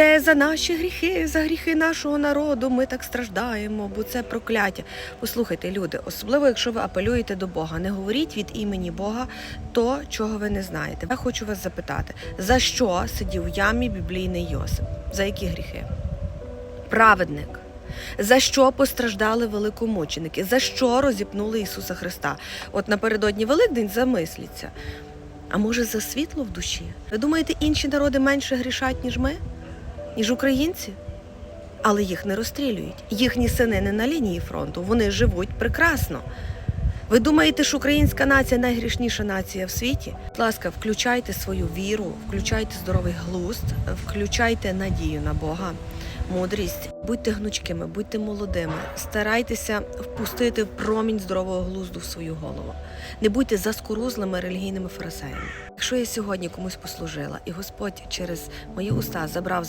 Це за наші гріхи, за гріхи нашого народу. Ми так страждаємо, бо це прокляття. Послухайте, люди, особливо якщо ви апелюєте до Бога, не говоріть від імені Бога то, чого ви не знаєте. Я хочу вас запитати, за що сидів в ямі біблійний Йосип? За які гріхи? Праведник. За що постраждали великомученики? За що розіпнули Ісуса Христа? От напередодні Великдень замисліться. А може за світло в душі? Ви думаєте, інші народи менше грішать, ніж ми? Ніж українці? Але їх не розстрілюють. Їхні сини не на лінії фронту, вони живуть прекрасно. Ви думаєте, що українська нація найгрішніша нація в світі? Будь ласка, включайте свою віру, включайте здоровий глузд, включайте надію на Бога, мудрість. Будьте гнучкими, будьте молодими, старайтеся впустити промінь здорового глузду в свою голову. Не будьте заскорузлими релігійними фарисеями. Якщо я сьогодні комусь послужила, і Господь через мої уста забрав